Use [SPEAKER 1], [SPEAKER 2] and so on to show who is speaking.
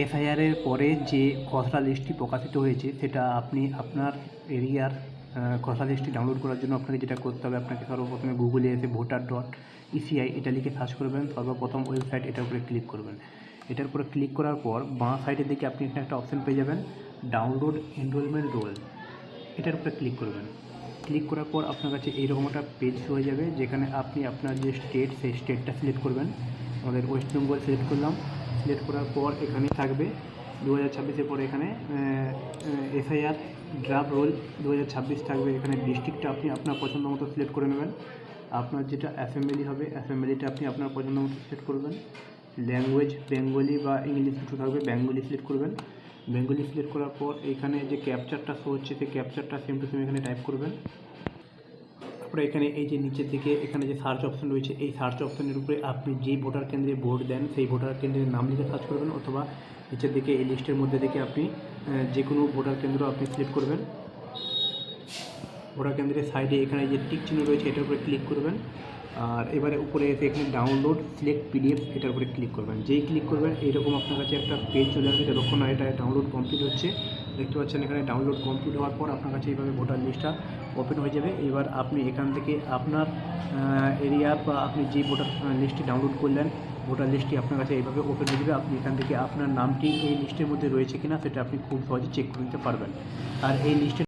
[SPEAKER 1] এফআইআরের পরে যে খসড়া লিস্টটি প্রকাশিত হয়েছে, সেটা আপনি আপনার এরিয়ার খসড়া লিস্টটি ডাউনলোড করার জন্য আপনাকে যেটা করতে হবে, আপনাকে সর্বপ্রথমে গুগলে এসে ভোটার ডট ইসিআই এটা লিখে সার্চ করবেন, সর্বপ্রথম ওয়েবসাইট এটার উপরে ক্লিক করবেন। এটার উপরে ক্লিক করার পর বাঁ সাইডের দিকে আপনি এখানে একটা অপশন পেয়ে যাবেন ডাউনলোড এনরোলমেন্ট রোল এটার উপরে ক্লিক করবেন। ক্লিক করার পর আপনার কাছে এইরকম একটা পেজ হয়ে যাবে, যেখানে আপনি আপনার যে স্টেট সেই স্টেটটা সিলেক্ট করবেন। আমাদের ওয়েস্ট বেঙ্গল সিলেক্ট করলাম। সিলেক্ট করার পর এখানে থাকবে দু হাজার ছাব্বিশের পরে এখানে এসআইআর ড্রাফট রোল দু হাজার ছাব্বিশ থাকবে। এখানে ডিস্ট্রিক্টটা আপনি আপনার পছন্দ মতো সিলেক্ট করে নেবেন। আপনার যেটা অ্যাসেম্বলি হবে, অ্যাসেম্বলিটা আপনি আপনার পছন্দ মতো সিলেক্ট করবেন। ল্যাঙ্গুয়েজ, বেঙ্গলি বা ইংলিশ দুটো থাকবে, বেঙ্গলি সিলেক্ট করবেন। বেঙ্গলি সিলেক্ট করার পর এখানে যে ক্যাপচারটা শো হচ্ছে, সেই ক্যাপচারটা সেম টু সেম এখানে টাইপ করবেন। তারপরে এখানে এই যে নিচের দিকে এখানে যে সার্চ অপশন রয়েছে, এই সার্চ অপশনের উপরে আপনি যেই ভোটার কেন্দ্রে ভোট দেন, সেই ভোটার কেন্দ্রের নাম লিখে সার্চ করবেন অথবা নিচের দিকে এই লিস্টের মধ্যে থেকে আপনি যে কোনো ভোটার কেন্দ্র আপনি সিলেক্ট করবেন। ভোটার কেন্দ্রের সাইডে এখানে যে টিক চিহ্ন রয়েছে, এটার উপরে ক্লিক করবেন। আর এবারে উপরে এসে এখানে ডাউনলোড সিলেক্ট পিডিএফ এটার উপরে ক্লিক করবেন। যেই ক্লিক করবেন, এইরকম আপনার কাছে একটা পেজ চলে আসবে, যতক্ষণ না এটা ডাউনলোড কমপ্লিট হচ্ছে দেখতে পাচ্ছেন এখানে ডাউনলোড কমপ্লিট হওয়ার পর আপনার কাছে এইভাবে ভোটার লিস্টটা ওপেন হয়ে যাবে। এবার আপনি এখান থেকে আপনার এরিয়ার বা আপনি যে ভোটার লিস্টটি ডাউনলোড করলেন ভোটার লিস্টটি আপনার কাছে এইভাবে ওপেন হয়ে যাবে। আপনি এখান থেকে আপনার নামটি এই লিস্টের মধ্যে রয়েছে কিনা সেটা আপনি খুব সহজে চেক করে নিতে পারবেন। আর এই লিস্টের